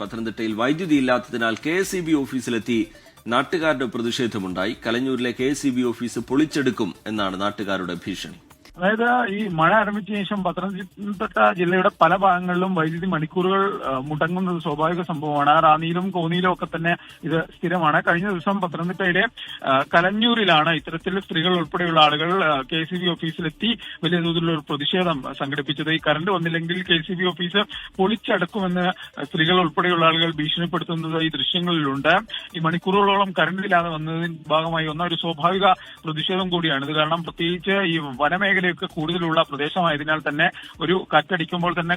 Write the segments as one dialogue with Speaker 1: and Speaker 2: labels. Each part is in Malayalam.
Speaker 1: പത്തനംതിട്ടയിൽ വൈദ്യുതി ഇല്ലാത്തതിനാൽ കെ എസ് ഇ ബി ഓഫീസിലെത്തി നാട്ടുകാരുടെ പ്രതിഷേധമുണ്ടായി. കലഞ്ഞൂരിലെ K S E B office പൊളിച്ചെടുക്കും എന്നാണ് നാട്ടുകാരുടെ ഭീഷണി.
Speaker 2: അതായത് ഈ മഴ ആരംഭിച്ച ശേഷം പത്തനംതിട്ട ജില്ലയുടെ പല ഭാഗങ്ങളിലും വൈദ്യുതി മണിക്കൂറുകൾ മുടങ്ങുന്നത് സ്വാഭാവിക സംഭവമാണ്. റാന്നിയിലും കോന്നിയിലും ഒക്കെ തന്നെ ഇത് സ്ഥിരമാണ്. കഴിഞ്ഞ ദിവസം പത്തനംതിട്ടയിലെ കലഞ്ഞൂരിലാണ് ഇത്തരത്തിൽ സ്ത്രീകൾ ഉൾപ്പെടെയുള്ള ആളുകൾ കെ സി ബി ഓഫീസിലെത്തി വലിയ തോതിലുള്ള ഒരു പ്രതിഷേധം സംഘടിപ്പിച്ചത്. ഈ കറണ്ട് വന്നില്ലെങ്കിൽ കെ സി ബി ഓഫീസ് പൊളിച്ചടക്കുമെന്ന് സ്ത്രീകൾ ഉൾപ്പെടെയുള്ള ആളുകൾ ഭീഷണിപ്പെടുത്തുന്നത് ഈ ദൃശ്യങ്ങളിലുണ്ട്. ഈ മണിക്കൂറുകളോളം കറണ്ടില്ലാതെ വന്നതിന് ഭാഗമായി ഒന്ന ഒരു സ്വാഭാവിക പ്രതിഷേധം കൂടിയാണ് ഇത്. കാരണം പ്രത്യേകിച്ച് ഈ വനമേഖലയൊക്കെ കൂടുതലുള്ള പ്രദേശമായതിനാൽ തന്നെ ഒരു കാറ്റടിക്കുമ്പോൾ തന്നെ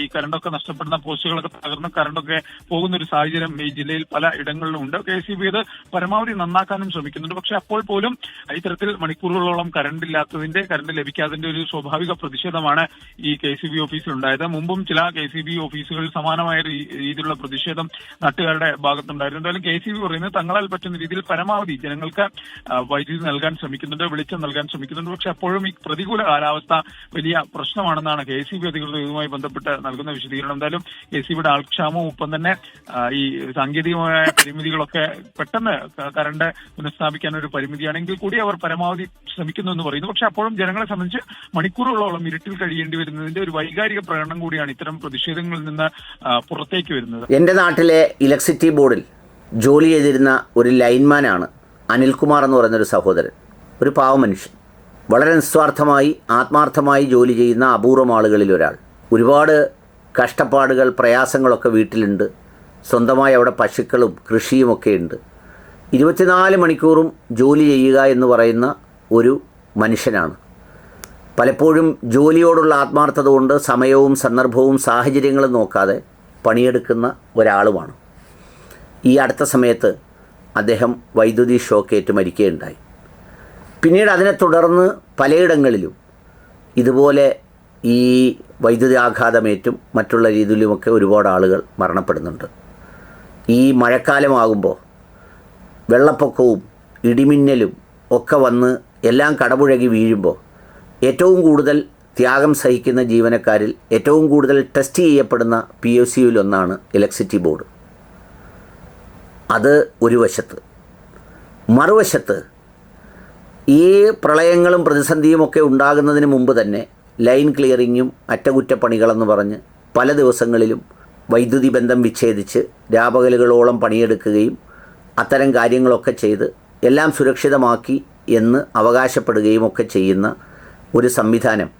Speaker 2: ഈ കറണ്ടൊക്കെ നഷ്ടപ്പെടുന്ന പോസ്റ്റുകളൊക്കെ തകർന്ന് കറണ്ടൊക്കെ പോകുന്ന ഒരു സാഹചര്യം ഈ ജില്ലയിൽ പല ഇടങ്ങളിലും ഉണ്ട്. കെ സി ബി ഇത് പരമാവധി നന്നാക്കാനും ശ്രമിക്കുന്നുണ്ട്. പക്ഷെ അപ്പോൾ പോലും ഇത്തരത്തിൽ മണിക്കൂറുകളോളം കറണ്ട് ഇല്ലാത്തതിന്റെ കറണ്ട് ലഭിക്കാത്തതിന്റെ ഒരു സ്വാഭാവിക പ്രതിഷേധമാണ് ഈ കെ സി ബി ഓഫീസിൽ ഉണ്ടായത് മുമ്പും ചില കെ സി ബി ഓഫീസുകളിൽ സമാനമായ രീതിയിലുള്ള പ്രതിഷേധം നാട്ടുകാരുടെ ഭാഗത്തുണ്ടായിരുന്നു. എന്തായാലും കെ സി ബി പറയുന്നത് തങ്ങളാൽ പറ്റുന്ന രീതിയിൽ പരമാവധി ജനങ്ങൾക്ക് വൈദ്യുതി നൽകാൻ ശ്രമിക്കുന്നുണ്ട് വെളിച്ചം നൽകാൻ ശ്രമിക്കുന്നുണ്ട്. പക്ഷെ അപ്പോഴും ഈ പ്രതികൂല കാലാവസ്ഥ വലിയ പ്രശ്നമാണെന്നാണ് കെ സി ബി അധികൃതർ ഇതുമായി ബന്ധപ്പെട്ട് നൽകുന്ന വിശദീകരണം. എന്തായാലും കെ സി ബിയുടെ ആൾക്ഷാമവും ഒപ്പം തന്നെ ഈ സാങ്കേതികമായ പരിമിതികളൊക്കെ പെട്ടെന്ന് കറണ്ട് പുനഃസ്ഥാപിക്കാൻ ഒരു പരിമിതിയാണെങ്കിൽ കൂടി അവർ പരമാവധി ശ്രമിക്കുന്നു എന്ന് പറയുന്നു. പക്ഷെ അപ്പോഴും ജനങ്ങളെ സംബന്ധിച്ച് മണിക്കൂറുകളോളം ഇരുട്ടിൽ കഴിയേണ്ടി വരുന്നതിന്റെ ഒരു വൈകാരിക പ്രകടനം കൂടിയാണ് ഇത്തരം പ്രതിഷേധങ്ങളിൽ നിന്ന് പുറത്തേക്ക് വരുന്നത്.
Speaker 3: എന്റെ നാട്ടിലെ ഇലക്ട്രിസിറ്റി ബോർഡിൽ ജോലി ചെയ്തിരുന്ന ഒരു ലൈൻമാനാണ് അനിൽകുമാർ എന്ന് പറയുന്ന ഒരു സഹോദരൻ. ഒരു പാവ മനുഷ്യൻ വളരെ നിസ്വാർത്ഥമായി ആത്മാർത്ഥമായി ജോലി ചെയ്യുന്ന അപൂർവം ആളുകളിൽ ഒരാൾ. ഒരുപാട് കഷ്ടപ്പാടുകൾ പ്രയാസങ്ങളൊക്കെ വീട്ടിലുണ്ട്. സ്വന്തമായി അവിടെ പശുക്കളും കൃഷിയുമൊക്കെ ഉണ്ട്. ഇരുപത്തിനാല് മണിക്കൂറും ജോലി ചെയ്യുക എന്ന് പറയുന്ന ഒരു മനുഷ്യനാണ്. പലപ്പോഴും ജോലിയോടുള്ള ആത്മാർത്ഥത കൊണ്ട് സമയവും സന്ദർഭവും സാഹചര്യങ്ങളും നോക്കാതെ പണിയെടുക്കുന്ന ഒരാളുമാണ്. ഈ അടുത്ത സമയത്ത് അദ്ദേഹം വൈദ്യുതി ഷോക്കേറ്റ് മരിക്കുകയുണ്ടായി. പിന്നീട് അതിനെ തുടർന്ന് പലയിടങ്ങളിലും ഇതുപോലെ ഈ വൈദ്യുതി ആഘാതമേറ്റും മറ്റുള്ള രീതിയിലുമൊക്കെ ഒരുപാട് ആളുകൾ മരണപ്പെടുന്നുണ്ട്. ഈ മഴക്കാലമാകുമ്പോൾ വെള്ളപ്പൊക്കവും ഇടിമിന്നലും ഒക്കെ വന്ന് എല്ലാം കടപുഴകി വീഴുമ്പോൾ ഏറ്റവും കൂടുതൽ ത്യാഗം സഹിക്കുന്ന ജീവനക്കാരിൽ ഏറ്റവും കൂടുതൽ ടെസ്റ്റ് ചെയ്യപ്പെടുന്ന പി ഒ സിയിലൊന്നാണ് ഇലക്ട്രിസിറ്റി ബോർഡ്. അത് ഒരു വശത്ത്. മറുവശത്ത് ഈ പ്രളയങ്ങളും പ്രതിസന്ധിയും ഒക്കെ ഉണ്ടാകുന്നതിന് മുമ്പ് തന്നെ ലൈൻ ക്ലിയറിങ്ങും അറ്റകുറ്റപ്പണികളെന്ന് പറഞ്ഞ് പല ദിവസങ്ങളിലും വൈദ്യുതി ബന്ധം വിച്ഛേദിച്ച് രാപകലുകളോളം പണിയെടുക്കുകയും അത്തരം കാര്യങ്ങളൊക്കെ ചെയ്ത് എല്ലാം സുരക്ഷിതമാക്കി എന്ന് അവകാശപ്പെടുകയും ഒക്കെ ചെയ്യുന്ന ഒരു സംവിധാനം.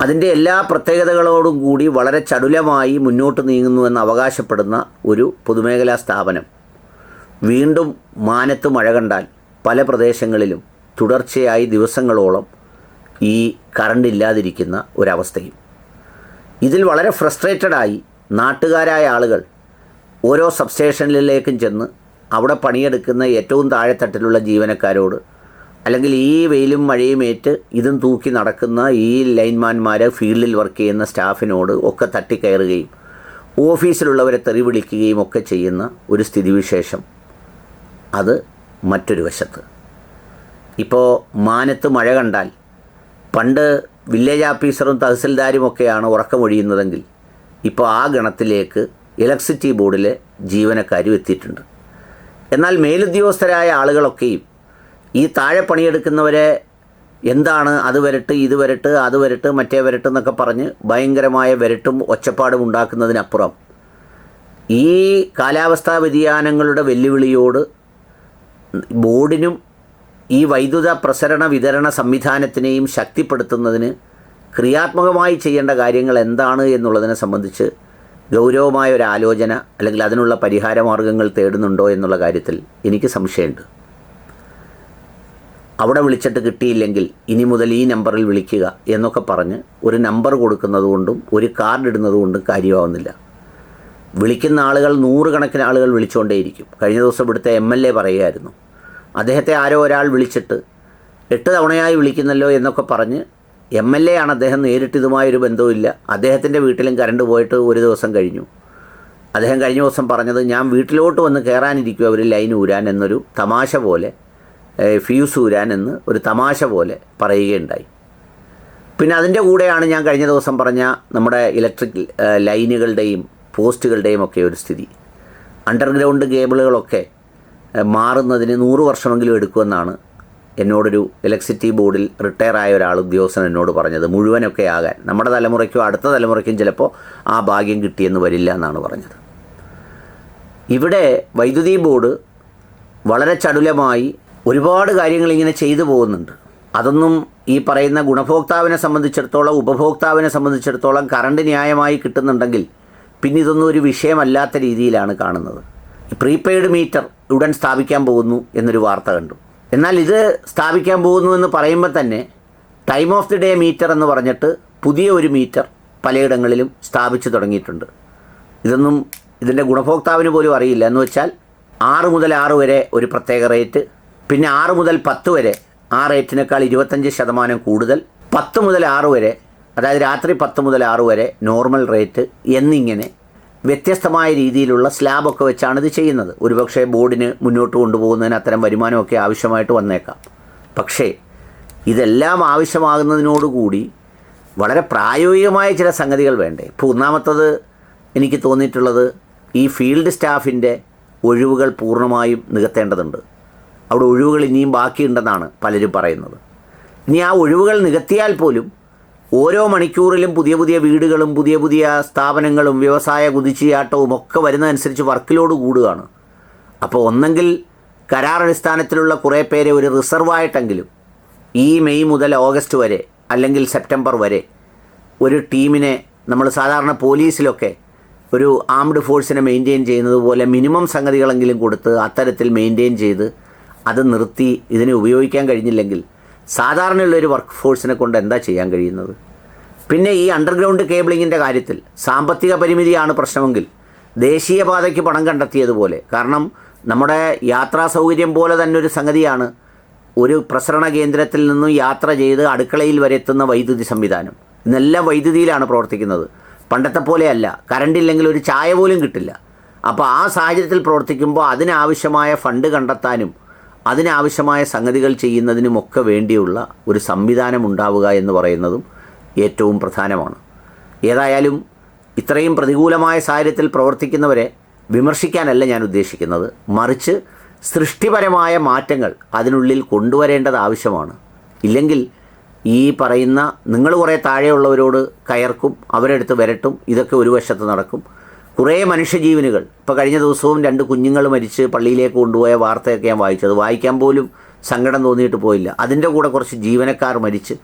Speaker 3: അതിന്റെ എല്ലാ പ്രത്യേകതകളോടും കൂടി വളരെ ചടുലമായി മുന്നോട്ട് നീങ്ങുന്നുവെന്ന് അവകാശപ്പെടുന്ന ഒരു പൊതുമേഖലാ സ്ഥാപനം. വീണ്ടും മാനത്ത് മഴ കണ്ടാൽ പല പ്രദേശങ്ങളിലും തുടർച്ചയായി ദിവസങ്ങളോളം ഈ കറണ്ട് ഇല്ലാതിരിക്കുന്ന ഒരവസ്ഥയും. ഇതിൽ വളരെ ഫ്രസ്ട്രേറ്റഡായി നാട്ടുകാരായ ആളുകൾ ഓരോ സബ്സ്റ്റേഷനിലേക്കും ചെന്ന് അവിടെ പണിയെടുക്കുന്ന ഏറ്റവും താഴെത്തട്ടിലുള്ള ജീവനക്കാരോട് അല്ലെങ്കിൽ ഈ വെയിലും മഴയും ഏറ്റ് ഇതും തൂക്കി നടക്കുന്ന ഈ ലൈൻമാൻമാർ ഫീൽഡിൽ വർക്ക് ചെയ്യുന്ന സ്റ്റാഫിനോട് ഒക്കെ തട്ടിക്കയറുകയും ഓഫീസിലുള്ളവരെ തെറി വിളിക്കുകയും ഒക്കെ ചെയ്യുന്ന ഒരു സ്ഥിതിവിശേഷം. അത് മറ്റൊരു വശത്ത്. ഇപ്പോൾ മാനത്ത് മഴ കണ്ടാൽ പണ്ട് വില്ലേജ് ഓഫീസറും തഹസിൽദാരും ഒക്കെയാണ് ഉറക്കമൊഴിയുന്നതെങ്കിൽ ഇപ്പോൾ ആ ഗണത്തിലേക്ക് ഇലക്ട്രിസിറ്റി ബോർഡിലെ ജീവനക്കാരും എത്തിയിട്ടുണ്ട്. എന്നാൽ മേലുദ്യോഗസ്ഥരായ ആളുകളൊക്കെയും ഈ താഴെ പണിയെടുക്കുന്നവരെ എന്താണ് അത് വരട്ട് ഇത് വരട്ട് അത് വരട്ട് മറ്റേ വരട്ട് എന്നൊക്കെ പറഞ്ഞ് ഭയങ്കരമായ വരട്ടും ഒച്ചപ്പാടും ഉണ്ടാക്കുന്നതിനപ്പുറം ഈ കാലാവസ്ഥാ വ്യതിയാനങ്ങളുടെ വെല്ലുവിളിയോട് ബോർഡിനും ഈ വൈദ്യുത പ്രസരണ വിതരണ സംവിധാനത്തിനെയും ശക്തിപ്പെടുത്തുന്നതിന് ക്രിയാത്മകമായി ചെയ്യേണ്ട കാര്യങ്ങൾ എന്താണ് എന്നുള്ളതിനെ സംബന്ധിച്ച് ഗൗരവമായ ഒരു ആലോചന അല്ലെങ്കിൽ അതിനുള്ള പരിഹാര മാർഗങ്ങൾ തേടുന്നുണ്ടോ എന്നുള്ള കാര്യത്തിൽ എനിക്ക് സംശയമുണ്ട്. അവിടെ വിളിച്ചിട്ട് കിട്ടിയില്ലെങ്കിൽ ഇനി മുതൽ ഈ നമ്പറിൽ വിളിക്കുക എന്നൊക്കെ പറഞ്ഞ് ഒരു നമ്പർ കൊടുക്കുന്നതുകൊണ്ടും ഒരു കാർഡ് ഇടുന്നതുകൊണ്ടും കാര്യമാവുന്നില്ല. വിളിക്കുന്ന ആളുകൾ നൂറുകണക്കിന് ആളുകൾ വിളിച്ചുകൊണ്ടേയിരിക്കും. കഴിഞ്ഞ ദിവസം ഇവിടുത്തെ എം എൽ എ പറയുമായിരുന്നു അദ്ദേഹത്തെ ആരോ ഒരാൾ വിളിച്ചിട്ട് എട്ട് തവണയായി വിളിക്കുന്നല്ലോ എന്നൊക്കെ പറഞ്ഞ് എം എൽ എ ആണ് അദ്ദേഹം നേരിട്ട് ഇതുമായൊരു ബന്ധവുമില്ല. അദ്ദേഹത്തിന്റെ വീട്ടിലും കറണ്ട് പോയിട്ട് ഒരു ദിവസം കഴിഞ്ഞു. അദ്ദേഹം കഴിഞ്ഞ ദിവസം പറഞ്ഞത് ഞാൻ വീട്ടിലോട്ട് വന്ന് കയറാനിരിക്കും അവർ ലൈൻ ഊരാൻ എന്നൊരു തമാശ പോലെ ഫ്യൂസ് ഊരാൻ എന്ന് ഒരു തമാശ പോലെ പറയുകയുണ്ടായി. പിന്നെ അതിന്റെ കൂടെയാണ് ഞാൻ കഴിഞ്ഞ ദിവസം പറഞ്ഞ നമ്മുടെ ഇലക്ട്രിക് ലൈനുകളുടെയും പോസ്റ്റുകളുടെയും ഒക്കെ ഒരു സ്ഥിതി. അണ്ടർഗ്രൗണ്ട് കേബിളുകളൊക്കെ മാറുന്നതിന് നൂറ് വർഷമെങ്കിലും എടുക്കുമെന്നാണ് എന്നോടൊരു ഇലക്ട്രിസിറ്റി ബോർഡിൽ റിട്ടയർ ആയ ഒരാൾ ഉദ്യോഗസ്ഥൻ എന്നോട് പറഞ്ഞത്. മുഴുവനൊക്കെ ആകാൻ. നമ്മുടെ തലമുറയ്ക്കോ അടുത്ത തലമുറയ്ക്കും ചിലപ്പോൾ ആ ഭാഗ്യം കിട്ടിയെന്ന് വരില്ല എന്നാണ് പറഞ്ഞത്. ഇവിടെ വൈദ്യുതി ബോർഡ് വളരെ ചടുലമായി ഒരുപാട് കാര്യങ്ങൾ ഇങ്ങനെ ചെയ്തു പോകുന്നുണ്ട്. അതൊന്നും ഈ പറയുന്ന ഗുണഭോക്താവിനെ സംബന്ധിച്ചിടത്തോളം ഉപഭോക്താവിനെ സംബന്ധിച്ചിടത്തോളം കറണ്ട് ന്യായമായി കിട്ടുന്നുണ്ടെങ്കിൽ പിന്നെ ഇതൊന്നും ഒരു വിഷയമല്ലാത്ത രീതിയിലാണ് കാണുന്നത്. പ്രീപെയ്ഡ് മീറ്റർ ഉടൻ സ്ഥാപിക്കാൻ പോകുന്നു എന്നൊരു വാർത്ത കണ്ടു. എന്നാൽ ഇത് സ്ഥാപിക്കാൻ പോകുന്നു എന്ന് പറയുമ്പോൾ തന്നെ time of the day meter എന്ന് പറഞ്ഞിട്ട് പുതിയ ഒരു മീറ്റർ പലയിടങ്ങളിലും സ്ഥാപിച്ചു തുടങ്ങിയിട്ടുണ്ട്. ഇതൊന്നും ഇതിന്റെ ഗുണഭോക്താവിന് പോലും അറിയില്ല. എന്ന് വെച്ചാൽ ആറ് മുതൽ ആറ് വരെ ഒരു പ്രത്യേക റേറ്റ് പിന്നെ ആറ് മുതൽ പത്ത് വരെ ആ റേറ്റിനേക്കാൾ ഇരുപത്തഞ്ച് ശതമാനം കൂടുതൽ പത്ത് മുതൽ ആറ് വരെ അതായത് രാത്രി പത്ത് മുതൽ ആറ് വരെ നോർമൽ റേറ്റ് എന്നിങ്ങനെ വ്യത്യസ്തമായ രീതിയിലുള്ള സ്ലാബൊക്കെ വെച്ചാണ് ഇത് ചെയ്യുന്നത്. ഒരുപക്ഷെ ബോർഡിന് മുന്നോട്ട് കൊണ്ടുപോകുന്നതിന് അത്തരം വരുമാനമൊക്കെ ആവശ്യമായിട്ട് വന്നേക്കാം. പക്ഷേ ഇതെല്ലാം ആവശ്യമാകുന്നതിനോടുകൂടി വളരെ പ്രായോഗികമായ ചില സംഗതികൾ വേണ്ടേ? ഇപ്പോൾ ഒന്നാമത്തത് എനിക്ക് തോന്നിയിട്ടുള്ളത് ഈ ഫീൽഡ് സ്റ്റാഫിന്റെ ഒഴിവുകൾ പൂർണമായും നികത്തേണ്ടതുണ്ട്. അവിടെ ഒഴിവുകൾ ഇനിയും ബാക്കിയുണ്ടെന്നാണ് പലരും പറയുന്നത്. ഇനി ആ ഒഴിവുകൾ നികത്തിയാൽ പോലും ഓരോ മണിക്കൂറിലും പുതിയ പുതിയ വീടുകളും പുതിയ പുതിയ സ്ഥാപനങ്ങളും വ്യവസായ കുതിച്ചുചാട്ടവും ഒക്കെ വരുന്നതനുസരിച്ച് വർക്കിലോട് കൂടുകയാണ്. അപ്പോൾ ഒന്നെങ്കിൽ കരാർ അടിസ്ഥാനത്തിലുള്ള കുറേ പേരെ ഒരു റിസർവായിട്ടെങ്കിലും ഈ മെയ് മുതൽ ഓഗസ്റ്റ് വരെ അല്ലെങ്കിൽ സെപ്റ്റംബർ വരെ ഒരു ടീമിനെ നമ്മൾ സാധാരണ പോലീസിലൊക്കെ ഒരു ആംഡ് ഫോഴ്സിനെ മെയിന്റെയിൻ ചെയ്യുന്നത് പോലെ മിനിമം സംഗതികളെങ്കിലും കൊടുത്ത് അത്തരത്തിൽ മെയിന്റെയിൻ ചെയ്ത് അത് നിർത്തി ഇതിനെ ഉപയോഗിക്കാൻ കഴിഞ്ഞില്ലെങ്കിൽ സാധാരണയുള്ള ഒരു വർക്ക് ഫോഴ്സിനെ കൊണ്ട് എന്താ ചെയ്യാൻ കഴിയുന്നത്? പിന്നെ ഈ അണ്ടർഗ്രൗണ്ട് കേബിളിങ്ങിന്റെ കാര്യത്തിൽ സാമ്പത്തിക പരിമിതിയാണ് പ്രശ്നമെങ്കിൽ ദേശീയപാതയ്ക്ക് പണം കണ്ടെത്തിയതുപോലെ. കാരണം നമ്മുടെ യാത്രാ സൗകര്യം പോലെ തന്നെ ഒരു സംഗതിയാണ് ഒരു പ്രസരണ കേന്ദ്രത്തിൽ നിന്നും യാത്ര ചെയ്ത് അടുക്കളയിൽ വരെ എത്തുന്ന വൈദ്യുതി സംവിധാനം. ഇന്നെല്ലാം വൈദ്യുതിയിലാണ് പ്രവർത്തിക്കുന്നത്. പണ്ടത്തെ പോലെയല്ല. കറണ്ടില്ലെങ്കിൽ ഒരു ചായ പോലും കിട്ടില്ല. അപ്പോൾ ആ സാഹചര്യത്തിൽ പ്രവർത്തിക്കുമ്പോൾ അതിനാവശ്യമായ ഫണ്ട് കണ്ടെത്താനും അതിനാവശ്യമായ സംഗതികൾ ചെയ്യുന്നതിനുമൊക്കെ വേണ്ടിയുള്ള ഒരു സംവിധാനം ഉണ്ടാവുക എന്ന് പറയുന്നതും ഏറ്റവും പ്രധാനമാണ്. ഏതായാലും ഇത്രയും പ്രതികൂലമായ സാഹചര്യത്തിൽ പ്രവർത്തിക്കുന്നവരെ വിമർശിക്കാനല്ല ഞാൻ ഉദ്ദേശിക്കുന്നത്. മറിച്ച് സൃഷ്ടിപരമായ മാറ്റങ്ങൾ അതിനുള്ളിൽ കൊണ്ടുവരേണ്ടത് ആവശ്യമാണ്. ഇല്ലെങ്കിൽ ഈ പറയുന്ന നിങ്ങൾ കുറേ താഴെയുള്ളവരോട് കയർക്കും അവരെടുത്ത് വരട്ടും ഇതൊക്കെ ഒരു വശത്ത് നടക്കും. കുറേ മനുഷ്യജീവനുകൾ. ഇപ്പോൾ കഴിഞ്ഞ ദിവസവും രണ്ട് കുഞ്ഞുങ്ങൾ മരിച്ച് പള്ളിയിലേക്ക് കൊണ്ടുപോയ വാർത്തയൊക്കെ ഞാൻ വായിച്ചത് വായിക്കാൻ പോലും സങ്കടം തോന്നിയിട്ട് പോയില്ല. അതിന്റെ കൂടെ കുറച്ച് ജീവനക്കാർ മരിച്ച്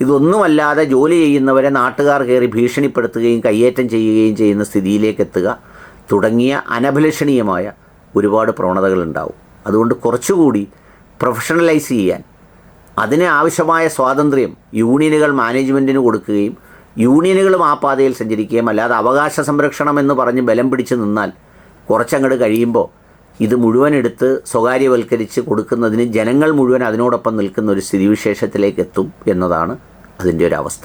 Speaker 3: ഇതൊന്നുമല്ലാതെ ജോലി ചെയ്യുന്നവരെ നാട്ടുകാർ കയറി ഭീഷണിപ്പെടുത്തുകയും കയ്യേറ്റം ചെയ്യുകയും ചെയ്യുന്ന സ്ഥിതിയിലേക്ക് എത്തുക തുടങ്ങിയ അനഭിലഷണീയമായ ഒരുപാട് പ്രവണതകളുണ്ടാവും. അതുകൊണ്ട് കുറച്ചുകൂടി പ്രൊഫഷണലൈസ് ചെയ്യാൻ അതിന് ആവശ്യമായ സ്വാതന്ത്ര്യം യൂണിയനുകൾ മാനേജ്മെന്റിന് കൊടുക്കുകയും യൂണിയനുകളും ആ പാതയിൽ സഞ്ചരിക്കുകയും അല്ലാതെ അവകാശ സംരക്ഷണം എന്ന് പറഞ്ഞ് ബലം പിടിച്ച് നിന്നാൽ കുറച്ചങ്ങോട്ട് കഴിയുമ്പോൾ ഇത് മുഴുവൻ എടുത്ത് സ്വകാര്യവൽക്കരിച്ച് കൊടുക്കുന്നതിന് ജനങ്ങൾ മുഴുവൻ അതിനോടൊപ്പം നിൽക്കുന്ന ഒരു സ്ഥിതിവിശേഷത്തിലേക്ക് എത്തും എന്നതാണ് അതിന്റെ ഒരു അവസ്ഥ.